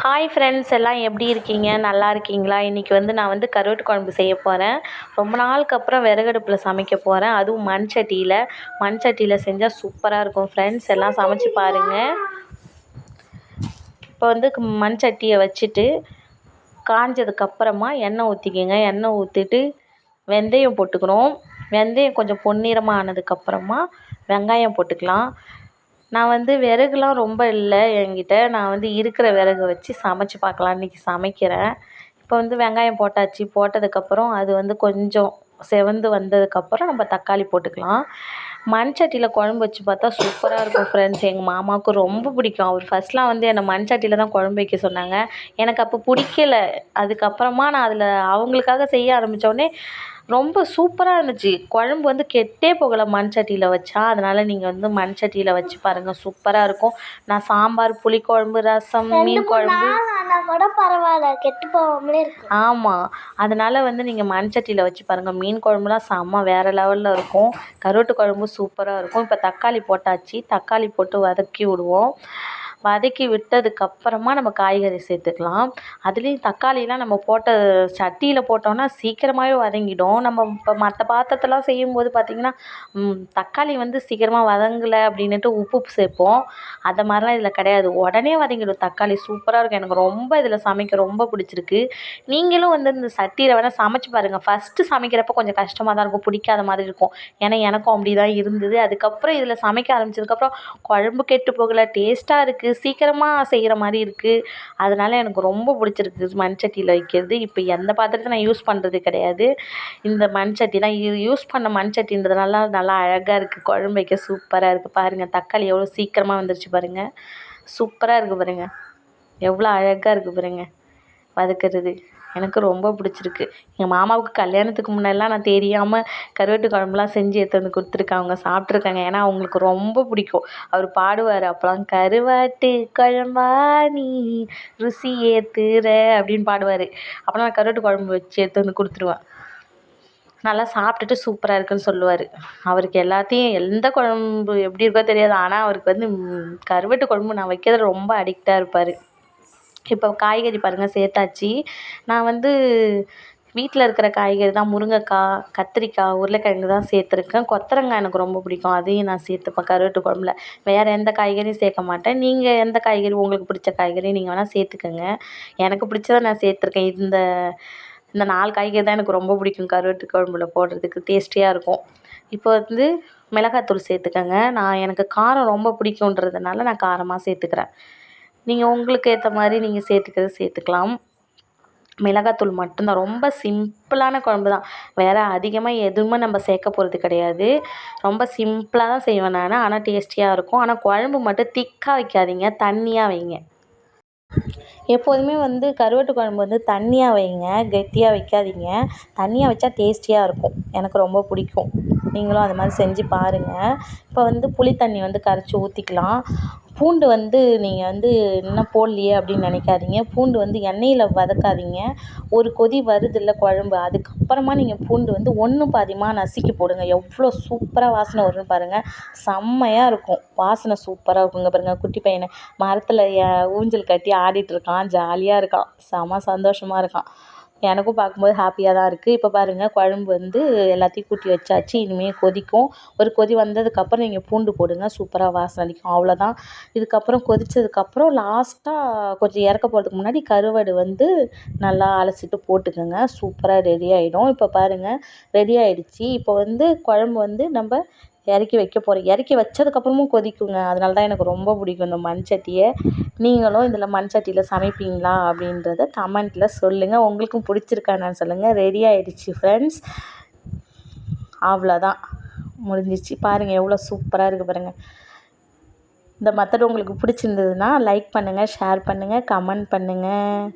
Hi friends எல்லாம் எப்படி இருக்கீங்க? நல்லா இருக்கீங்களா? இன்றைக்கி வந்து நான் வந்து கருவாட்டு குழம்பு செய்ய போகிறேன் ரொம்ப நாளுக்கு அப்புறம் விறகடுப்பில் சமைக்க போகிறேன் அதுவும் மண் சட்டியில். மண் சட்டியில் செஞ்சால் சூப்பராக இருக்கும் ஃப்ரெண்ட்ஸ் எல்லாம் சமைச்சு பாருங்கள் இப்போ வந்து மண் சட்டியை வச்சுட்டு காஞ்சதுக்கப்புறமா எண்ணெய் ஊற்றிக்கிங்க எண்ணெய் ஊற்றிட்டு வெந்தயம் போட்டுக்கணும் வெந்தயம் கொஞ்சம் பொன்னிறமாக ஆனதுக்கப்புறமா வெங்காயம் போட்டுக்கலாம். நான் வந்து விறகுலாம் ரொம்ப இல்லை என்கிட்ட. நான் வந்து இருக்கிற விறகு வச்சு சமைச்சு பார்க்கலாம். இன்றைக்கி சமைக்கிறேன். இப்போ வந்து வெங்காயம் போட்டாச்சு. போட்டதுக்கப்புறம் அது வந்து கொஞ்சம் செவந்து வந்ததுக்கப்புறம் நம்ம தக்காளி போட்டுக்கலாம். மண் சட்டியில் குழம்பு வச்சு பார்த்தா சூப்பராக இருக்கும் ஃப்ரெண்ட்ஸ் எங்கள் மாமாவுக்கு ரொம்ப பிடிக்கும். அவர் ஃபஸ்ட்லாம் வந்து என்னை மண் சட்டியில் தான் குழம்பு வைக்க சொன்னாங்க. எனக்கு அப்போ பிடிக்கல. அதுக்கப்புறமா நான் அதில் அவங்களுக்காக செய்ய ஆரம்பித்தோடனே ரொம்ப சூப்பராக இருந்துச்சு. குழம்பு வந்து கெட்டே போகலை மண் சட்டியில் வச்சா. அதனால் நீங்கள் வந்து மண் சட்டியில் வச்சு பாருங்கள் சூப்பராக இருக்கும். நான் சாம்பார் புளிக்குழம்பு ரசம் மீன் குழம்பு. கூட பரவாயில்ல. கெட்டு போகாமலே இருக்கும். ஆமாம் அதனால் வந்து நீங்கள் மண் சட்டியில் வச்சு பாருங்கள் மீன் குழம்புலாம் செம்ம வேறு லெவலில் இருக்கும். கருவாட்டு குழம்பும் சூப்பராக இருக்கும். இப்போ தக்காளி போட்டாச்சு. தக்காளி போட்டு வதக்கி விடுவோம். வதக்கி விட்டதுக்கப்புறமா நம்ம காய்கறி சேர்த்துக்கலாம். அதுலேயும் தக்காளிலாம் நம்ம போட்ட சட்டியில் போட்டோம்னா சீக்கிரமாகவே வதங்கிடும். நம்ம இப்போ மற்ற பாத்திரத்தெல்லாம் செய்யும்போது பார்த்திங்கன்னா தக்காளி வந்து சீக்கிரமாக வதங்கலை அப்படின்னுட்டு உப்பு சேர்ப்போம். அந்த மாதிரிலாம் இதில் கிடையாது. உடனே வதங்கிடும். தக்காளி சூப்பராக இருக்கும். எனக்கு ரொம்ப இதில் சமைக்க ரொம்ப பிடிச்சிருக்கு. நீங்களும் வந்து இந்த சட்டியில் வேணால் சமைச்சு பாருங்கள் ஃபஸ்ட்டு சமைக்கிறப்ப கொஞ்சம் கஷ்டமாக தான் இருக்கும். பிடிக்காத மாதிரி இருக்கும். ஏன்னா எனக்கும் அப்படி தான் இருந்தது. அதுக்கப்புறம் இதில் சமைக்க ஆரம்பிச்சதுக்கப்புறம் குழம்பு கெட்டு போகலை. டேஸ்ட்டாக இருக்குது சீக்கிரமாக செய்கிற மாதிரி இருக்குது அதனால் எனக்கு ரொம்ப பிடிச்சிருக்கு மண் சட்டியில் வைக்கிறது. இப்போ எந்த பாத்திரத்தை நான் யூஸ் பண்ணுறது கிடையாது. இந்த மண் சட்டி தான். இது யூஸ் பண்ண மண் சட்டின்றதுனால நல்லா அழகாக இருக்குது குழம்பு வைக்க சூப்பராக இருக்குது பாருங்கள் தக்காளி எவ்வளோ சீக்கிரமாக வந்துருச்சு பாருங்கள் சூப்பராக இருக்குது பாருங்கள் எவ்வளோ அழகாக இருக்குது பாருங்கள் வதக்கிறது. எனக்கு ரொம்ப பிடிச்சிருக்கு. எங்கள் மாமாவுக்கு கல்யாணத்துக்கு முன்னெல்லாம் நான் தெரியாமல் கருவாட்டு குழம்புலாம் செஞ்சு எடுத்து வந்து கொடுத்துருக்கேன். அவங்க சாப்பிட்ருக்காங்க ஏன்னா அவங்களுக்கு ரொம்ப பிடிக்கும். அவர் பாடுவார். அப்போலாம் கருவாட்டு குழம்பா நீ ருசி ஏத்துற அப்படின்னு பாடுவார். அப்போலாம் நான் கருவாட்டு குழம்பு வச்சு எடுத்து வந்து கொடுத்துருவேன். நல்லா சாப்பிட்டுட்டு சூப்பராக இருக்குன்னு சொல்லுவார். அவருக்கு எல்லாத்தையும் எந்த குழம்பு எப்படி இருக்கோ தெரியாது. ஆனால் அவருக்கு வந்து கருவாட்டு குழம்பு நான் வைக்கிறதுல ரொம்ப அடிக்டாக இருப்பார். இப்போ காய்கறி பாருங்கள் சேர்த்தாச்சு. நான் வந்து வீட்டில் இருக்கிற காய்கறி தான் முருங்கைக்காய் கத்திரிக்காய் உருளைக்கிழங்கு தான் சேர்த்துருக்கேன். கொத்தரங்காய் எனக்கு ரொம்ப பிடிக்கும். அதையும் நான் சேர்த்துப்பேன். கருவாட்டு குழம்புல. வேறு எந்த காய்கறியும் சேர்க்க மாட்டேன். நீங்கள் எந்த காய்கறி உங்களுக்கு பிடிச்ச காய்கறி நீங்கள் வேணால் சேர்த்துக்கங்க. எனக்கு பிடிச்சத நான் சேர்த்துருக்கேன். இந்த இந்த நாலு காய்கறி தான் எனக்கு ரொம்ப பிடிக்கும். கருவாட்டு குழம்புல போடுறதுக்கு டேஸ்டியாக இருக்கும். இப்போ வந்து மிளகாத்தூள் சேர்த்துக்கங்க. நான் எனக்கு காரம் ரொம்ப பிடிக்குன்றதுனால நான் காரமாக சேர்த்துக்கிறேன். நீங்கள் உங்களுக்கு ஏற்ற மாதிரி நீங்கள் சேர்த்துக்கிறது சேர்த்துக்கலாம். மிளகாத்தூள் மட்டும்தான். ரொம்ப சிம்பிளான குழம்பு தான் வேறு அதிகமாக எதுவுமே நம்ம சேர்க்க போகிறது கிடையாது. ரொம்ப சிம்பிளாக தான் செய்வேன் நான். ஆனால் டேஸ்டியாக இருக்கும். ஆனால் குழம்பு மட்டும் திக்காக வைக்காதீங்க. தண்ணியாக வைங்க. எப்போதுமே வந்து கருவாட்டு குழம்பு வந்து தண்ணியாக வைங்க. கெட்டியாக வைக்காதீங்க. தண்ணியாக வச்சா டேஸ்டியாக இருக்கும். எனக்கு ரொம்ப பிடிக்கும். நீங்களும் அது மாதிரி செஞ்சு பாருங்கள் இப்போ வந்து புளி தண்ணி வந்து கரைச்சி ஊற்றிக்கலாம் பூண்டு வந்து நீங்கள் வந்து இன்னும் போடலையே அப்படின்னு நினைக்காதீங்க. பூண்டு வந்து எண்ணெயில் வதக்காதீங்க. ஒரு கொதி வருதில்ல குழம்பு அதுக்கப்புறமா நீங்கள் பூண்டு வந்து ஒன்று பாதியமாக நசுக்கி போடுங்க. எவ்வளோ சூப்பராக வாசனை வரும்னு பாருங்கள் செம்மையாக இருக்கும். வாசனை சூப்பராக இருக்குங்க பாருங்கள் குட்டி பையனை மரத்தில் ஊஞ்சல் கட்டி ஆடிட்டு இருக்கான். ஜாலியாக இருக்கான். செம சந்தோஷமாக இருக்கான். எனக்கும் பார்க்கும்போது ஹாப்பியாக தான் இருக்குது இப்போ பாருங்கள் குழம்பு வந்து எல்லாத்தையும் கூட்டி வச்சாச்சு. இனிமேல் கொதிக்கும். ஒரு கொதி வந்ததுக்கப்புறம் நீங்கள் பூண்டு போடுங்க. சூப்பராக வாசனை அடிக்கும். அவ்வளோதான் இதுக்கப்புறம் கொதித்ததுக்கப்புறம் லாஸ்ட்டாக கொஞ்சம் இறக்க போகிறதுக்கு முன்னாடி கருவாடு வந்து நல்லா அலசிட்டு போட்டுக்கோங்க. சூப்பராக ரெடி ஆகிடும் இப்போ பாருங்கள் ரெடி ஆகிடுச்சி இப்போ வந்து குழம்பு வந்து நம்ம இறக்கி வைக்க போகிறேன் இறக்கி வச்சதுக்கப்புறமும் கொதிக்குங்க. அதனால தான் எனக்கு ரொம்ப பிடிக்கும் இந்த மண் சட்டியை நீங்களும் இதில் மண் சட்டியில் சமைப்பீங்களா அப்படின்றத கமெண்ட்டில் சொல்லுங்கள் உங்களுக்கும் பிடிச்சிருக்கா சொல்லுங்கள் ரெடி ஆகிடுச்சி ஃப்ரெண்ட்ஸ் அவ்வளோதான் முடிஞ்சிச்சு பாருங்கள் எவ்வளோ சூப்பராக இருக்குது பாருங்கள் இந்த மெத்தட் உங்களுக்கு பிடிச்சிருந்ததுன்னா லைக் பண்ணுங்கள் ஷேர் பண்ணுங்கள் கமெண்ட் பண்ணுங்கள்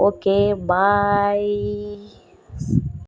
ஓகே பாய்